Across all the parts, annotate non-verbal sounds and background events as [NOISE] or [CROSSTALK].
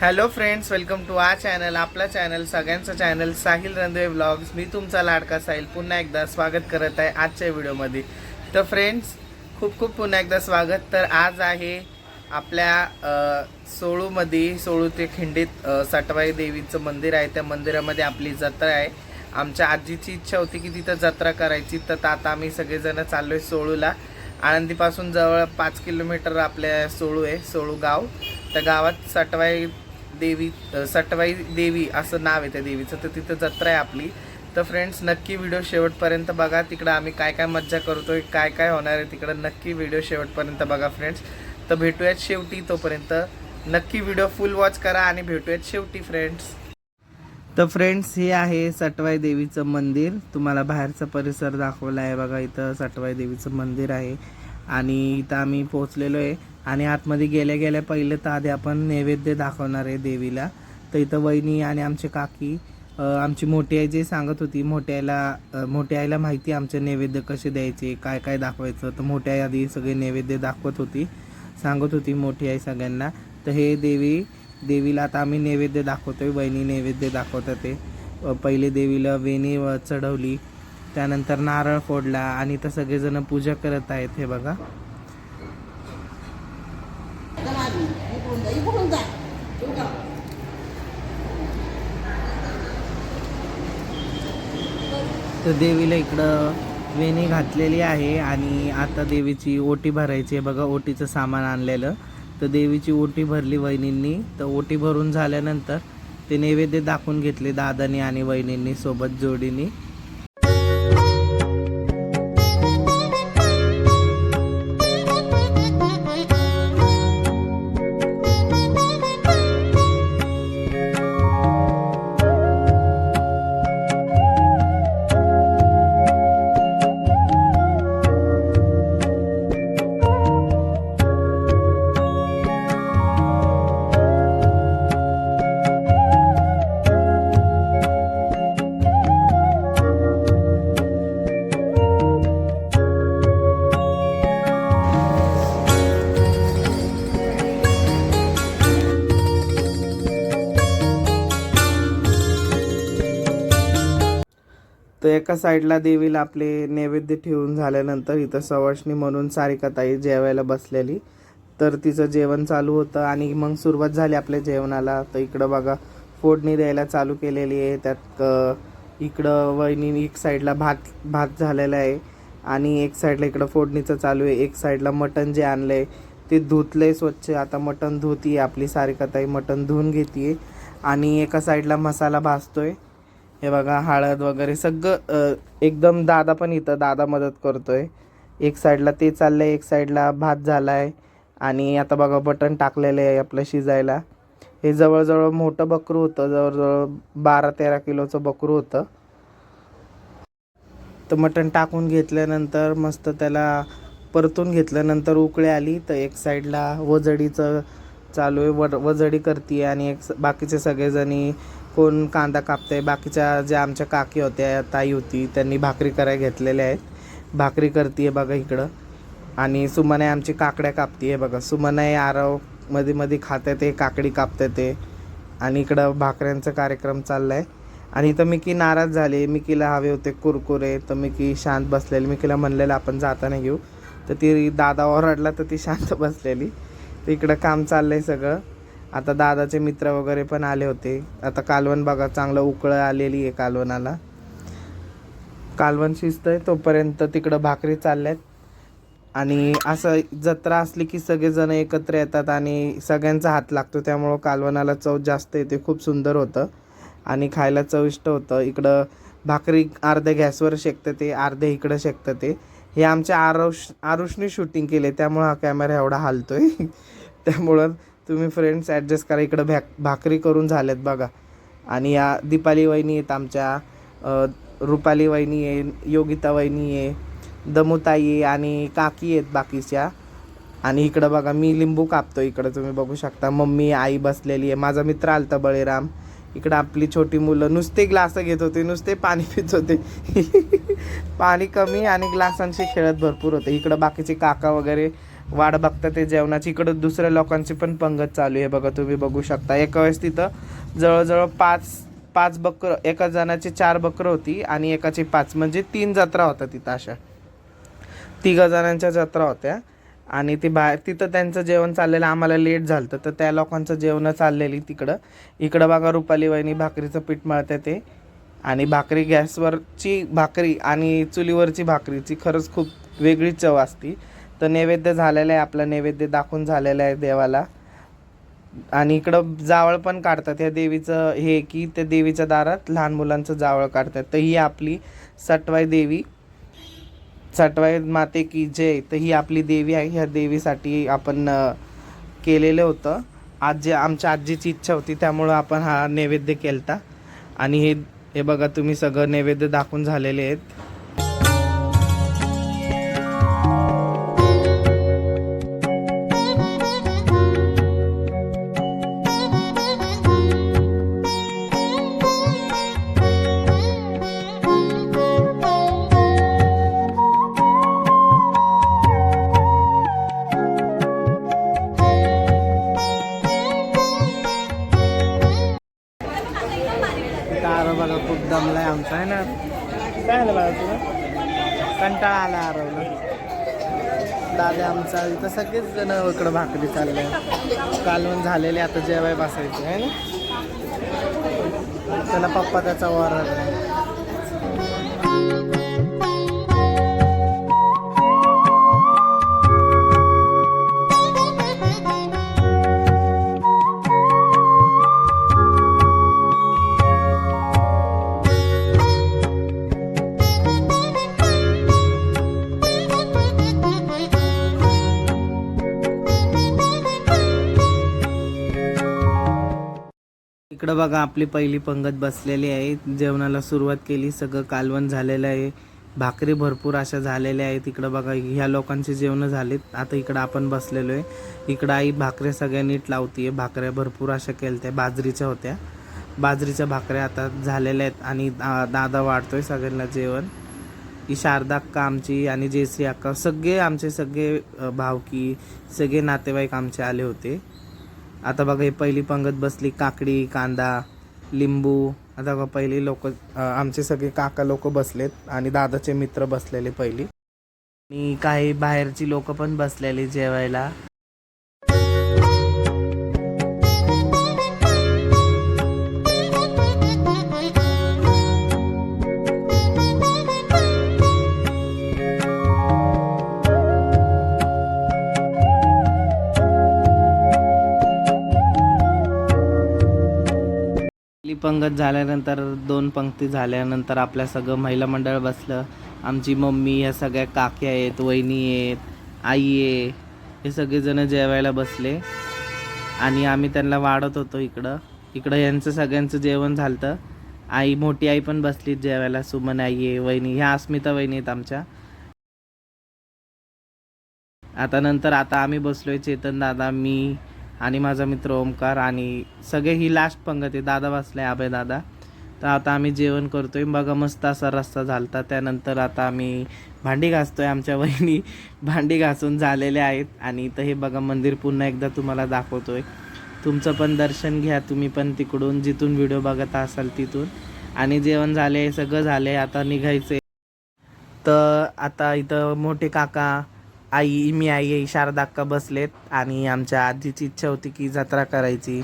Hello friends welcome to a channel आपला channel सगळ्यांचं channel Sahil Randhave vlogs मी तुमचा लाडका साहिल पुन्हा एकदा स्वागत करत आहे आजच्या व्हिडिओमध्ये तर फ्रेंड्स खूप खूप पुन्हा एकदा स्वागत. तर आज आहे आपल्या सोळूमध्ये सोळू ते खिंडीत सटवाई देवीचं मंदिर आहे. त्या मंदिरामध्ये आपली जत्रा आहे. आमच्या आजीची इच्छा होती की तिथं जत्रा करायची. तर आता आम्ही सगळेजण आहे सोळूला. आळंदीपासून जवळ पाच किलोमीटर आपल्या सोळू आहे सोळू गाव. त्या गावात सटवाई देवी सटवाई देवी असं नाव आहे त्या देवीचं तर तिथं जत्रा आहे आपली. तर फ्रेंड्स नक्की व्हिडिओ शेवटपर्यंत बघा. तिकडं आम्ही काय काय मज्जा करतोय काय काय होणार आहे तिकडं नक्की व्हिडिओ शेवटपर्यंत बघा फ्रेंड्स तर भेटूयात शेवटी तोपर्यंत. नक्की व्हिडिओ फुल वॉच करा आणि भेटूयात शेवटी फ्रेंड्स तर फ्रेंड्स हे आहे सटवाई देवीचं मंदिर. तुम्हाला बाहेरचा परिसर दाखवला आहे बघा इथं सटवाई देवीचं मंदिर आहे. आणि इथं आम्ही पोहोचलेलो आहे. आणि आतमध्ये गेल्या गेल्या पहिले तर आधी आपण नैवेद्य दाखवणार आहे देवीला. तर इथं वहिनी आणि आमचे काकी आमची मोठी आई जे सांगत होती मोठ्या आईला मोठ्या आईला माहिती आहे आमचे नैवेद्य कसे द्यायचे काय काय दाखवायचं. तर मोठ्या आई आधी सगळे नैवेद्य दाखवत होती सांगत होती मोठी आई सगळ्यांना. तर हे देवी देवीला आता आम्ही नैवेद्य दाखवतोय वहिनी नैवेद्य दाखवतात ते. पहिले देवीला वेणी चढवली. त्यानंतर नारळ फोडला आणि तर सगळेजण पूजा करत आहेत हे बघा. तर देवीला इकडं वेणी घातलेली आहे आणि आता देवीची ओटी भरायची आहे. बघा ओटीचं सामान आणलेलं. तर देवीची ओटी भरली वहिनींनी. तर ओटी भरून झाल्यानंतर ते नैवेद्य दाखवून घेतले दादानी आणि वहिनींनी सोबत जोडीनी. तर एका साईडला देवीला आपले नैवेद्य ठेवून झाल्यानंतर इथं सवाष्णी म्हणून सारिकाताई जेवायला बसलेली. तर तिचं जेवण चालू होतं आणि मग सुरुवात झाली आपल्या जेवणाला. तर इकडं बघा फोडणी द्यायला चालू केलेली आहे. त्यात इकडं वहिनी एक साईडला भात भात झालेला आहे आणि एक साईडला इकडं फोडणीचं चालू आहे. एक साईडला मटण जे आणलं आहे ते धुतलंय स्वच्छ. आता मटण धुती आपली सारिकाताई. मटण धुवून घेते आणि एका साईडला मसाला भाजतोय. हे बघा हळद वगैरे सगळं एकदम दादा पण इथं दादा मदत करतोय. एक साईडला ते चाललंय एक साईडला भात झालाय. आणि आता बघा बटन टाकलेलं आहे आपलं शिजायला. हे जवळजवळ मोठं बकरू होतं जवळजवळ बारा तेरा किलोचं बकरू होतं. तर मटण टाकून घेतल्यानंतर मस्त त्याला परतून घेतल्यानंतर उकळी आली. तर एक साईडला वजडीचं चालू आहे वड वजडी करते आणि एक स- बाकीचे सगळेजणी कोण कांदा कापतंय बाकीच्या ज्या आमच्या काकी होत्या ताई होती त्यांनी भाकरी करायला घेतलेल्या आहेत. भाकरी करते बघा इकडं. आणि सुमनाई आमची काकड्या कापते बघा. सुमनाई आरवमध्ये मध्ये खाते ते काकडी कापते ते आणि इकडं भाकऱ्यांचा कार्यक्रम चाललाय. आणि इथं मिकी नाराज झाले. मिकीला हवे होते कुरकुरे. तर मिकी शांत बसलेली. मिकीला म्हणलेलं आपण जाताना घेऊ. तर ती दादा ओरडला तर ती शांत बसलेली. तर इकडं काम चाललंय सगळं. आता दादाचे मित्र वगैरे पण आले होते. आता कालवण बघा चांगलं उकळं आलेली आहे कालवणाला. कालवण शिजतंय तोपर्यंत तिकडं भाकरी चालल्यात. आणि असं जत्रा असली की सगळेजण एकत्र येतात आणि सगळ्यांचा हात लागतो त्यामुळं कालवणाला चव जास्त येते खूप सुंदर होतं. आणि खायला चविष्ट होतं. इकडं भाकरी अर्ध्या गॅसवर शेकतं ते अर्धे इकडं शेकतं ते. हे आमच्या आरुष आरुषने शूटिंग केले त्यामुळं हा कॅमेरा एवढा हालतोय. [LAUGHS] त्यामुळं तुम्ही फ्रेंड्स ॲडजस्ट करा. इकडं भॅक भाकरी करून झाल्यात बघा. आणि या दीपाली वहिनी आहेत आमच्या रुपाली वहिनी आहे योगिता वहिनी आहे दमुताई आणि काकी आहेत बाकीच्या. आणि इकडं बघा मी लिंबू कापतो इकडं तुम्ही बघू शकता. मम्मी आई बसलेली आहे. माझा मित्र आलता बळीराम. इकडं आपली छोटी मुलं नुसते ग्लास घेत होते नुसते पाणी पित होते. [LAUGHS] पाणी कमी आणि ग्लासांशी खेळत भरपूर होते. इकडं बाकीचे काका वगैरे वाट बघता ते जेवणाची. इकडं दुसऱ्या लोकांची पण पंगत चालू आहे बघा तुम्ही बघू शकता. एका वेळेस तिथं जवळजवळ पाच पाच बकर एका जणाची चार बकरं होती आणि एकाची पाच. म्हणजे तीन जत्रा होत्या तिथं अशा. तिघा जणांच्या जत्रा होत्या. आणि ती बाहेर तिथं त्यांचं जेवण चाललेलं आम्हाला लेट झालं तर त्या लोकांचं जेवण चाललेली तिकडं. इकडं बघा रुपाली वहिनी भाकरीचं पीठ मळते ते. आणि भाकरी गॅसवरची भाकरी आणि चुलीवरची भाकरीची खरंच खूप वेगळी चव असती. तर नैवेद्य झालेलं आहे आपलं नैवेद्य दाखवून झालेलं आहे देवाला. आणि इकडं जावळ पण काढतात. या देवीचं हे की त्या देवीच्या दारात लहान मुलांचं जावळ काढतात. तर ही आपली सटवाई देवी सटवाई माते की जय तर ही आपली देवी आहे. ह्या देवीसाठी आपण केलेलं होतं. आजी आमच्या आजीची इच्छा होती त्यामुळं आपण हा नैवेद्य केलता. आणि हे हे बघा तुम्ही सगळं नैवेद्य दाखवून झालेले आहेत. कंटाळा आला आरवला दादा आमचा इथं सगळेच जण इकडं भाकरी चालले. कालवण झालेले आता जेवाय बसायचे आहे ना? त्याला पप्पा त्याचा वर इकडं बघा आपली पहिली पंगत बसलेली आहे. जेवणाला सुरुवात केली सगळं कालवण झालेलं आहे. भाकरी भरपूर अशा झालेल्या आहेत. इकडं बघा ह्या लोकांचे जेवणं झालेत. आता इकडं आपण बसलेलो आहे इकडं आई भाकऱ्या सगळ्या नीट लावतीये. भाकऱ्या भरपूर अशा केलत्या बाजरीच्या होत्या. बाजरीच्या भाकऱ्या आता झालेल्या आहेत आणि दा- दादा वाढतोय सगळ्यांना जेवण. ही शारदा अक्का आमची आणि जयश्री अक्का सगळे आमचे सगळे भावकी सगळे नातेवाईक आमचे आले होते. आता बघा ही पहिली पंगत बसली काकडी कांदा लिंबू. आता बघा पहिली लोक आमचे सगळे काका लोक बसलेत आणि दादाचे मित्र बसलेले पहिली. आणि काही बाहेरची लोक पण बसलेली जेवायला. पंगत झाल्यानंतर दोन पंक्ती झाल्यानंतर आपल्या सगळं महिला मंडळ बसलं. आमची मम्मी या सगळ्या काक्या आहेत वहिनी आहेत आई आहे हे सगळेजण जेवायला बसले. आणि आम्ही त्यांना वाढत होतो इकडं. इकडं यांचं सगळ्यांचं जेवण झालं आई मोठी आई पण बसली जेवायला. सुमन आई आहे वहिनी. ह्या अस्मिता वहिनी आहेत आमच्या. आता नंतर आता आम्ही बसलोय चेतन दादा मी आणि माझा मित्र ओमकार आणि सगळे ही लास्ट पंगत आहे. दादा बसले अभय दादा. तर आता आम्ही जेवण करतो आहे बघा मस्त असा रस्ता झालता. त्यानंतर आता आम्ही भांडी घासतो आहे आमच्या वहिनी भांडी घासून झालेले आहेत. आणि इथं हे बघा मंदिर पुन्हा एकदा तुम्हाला दाखवतो आहे तुमचं पण दर्शन घ्या. तुम्ही पण तिकडून जिथून व्हिडिओ बघत असाल तिथून. आणि जेवण झाले सगळं झाले. आता निघायचे तर आता इथं मोठे काका आई मी आई आई शारदा अक्का बसलेत आणि आमच्या आजीची इच्छा होती की जत्रा करायची.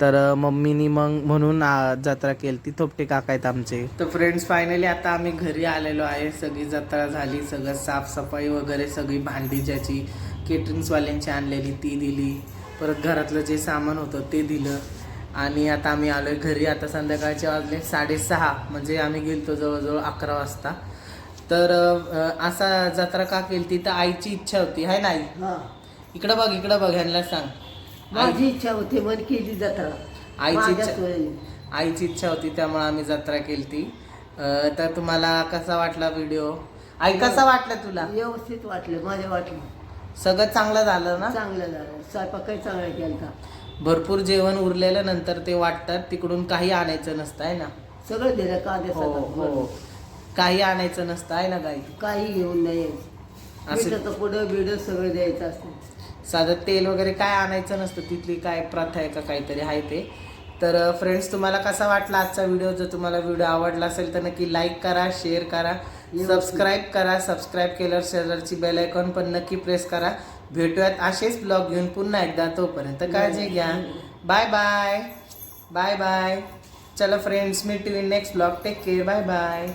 तर मम्मीनी मग म्हणून जत्रा केली ती थोपटे काका आहेत आमचे. तर फ्रेंड्स फायनली आता आम्ही घरी आलेलो आहे. सगळी जत्रा झाली सगळं साफसफाई वगैरे सगळी भांडी ज्याची केटरिंग्सवाल्यांची आणलेली ती दिली. परत घरातलं जे सामान होतं ते दिलं. आणि आता आम्ही आलो घरी. आता संध्याकाळचे वाजले साडेसहा. म्हणजे आम्ही गेलतो जवळजवळ अकरा वाजता. तर असा जत्रा का केली ती तर आईची इच्छा होती हाय नाही हा. इकडं बघ इकडं बघ ह्यांना सांग. माझी इच्छा होती मन केली जत्रा. आईची इच्छा. आईची इच्छा होती त्यामुळे आम्ही जत्रा केली ती तर तुम्हाला कसा वाटला व्हिडिओ? आई कसा वाटला तुला? व्यवस्थित वाटलं माझ्या वाटलं. सगळं चांगलं झालं ना? चांगलं झालं. स्वयंपाक काही चांगला केला भरपूर जेवण उरलेलं नंतर ते वाटतात तिकडून काही आणायचं नसतं आहे ना? सगळं दिलं कांदे हो हो. सगळं काही आणायचं नसतं आहे ना गाई? काही घेऊन नाही असं मिठाचं पुढं बिडं सगळं द्यायचं असतं. साधं तेल वगैरे काय आणायचं नसतं तिथली काय प्रथा आहे का काहीतरी आहे ते. तर फ्रेंड्स तुम्हाला कसा वाटला आजचा व्हिडिओ जर तुम्हाला व्हिडिओ आवडला असेल तर नक्की लाईक करा शेअर करा सबस्क्राईब करा. सबस्क्राईब केल्यावर शेजारची बेल आयकॉन पण नक्की प्रेस करा. भेटूयात असेच ब्लॉग घेऊन पुन्हा एकदा तोपर्यंत. काळजी घ्या. बाय बाय बाय बाय चला friends you in next vlog take care bye bye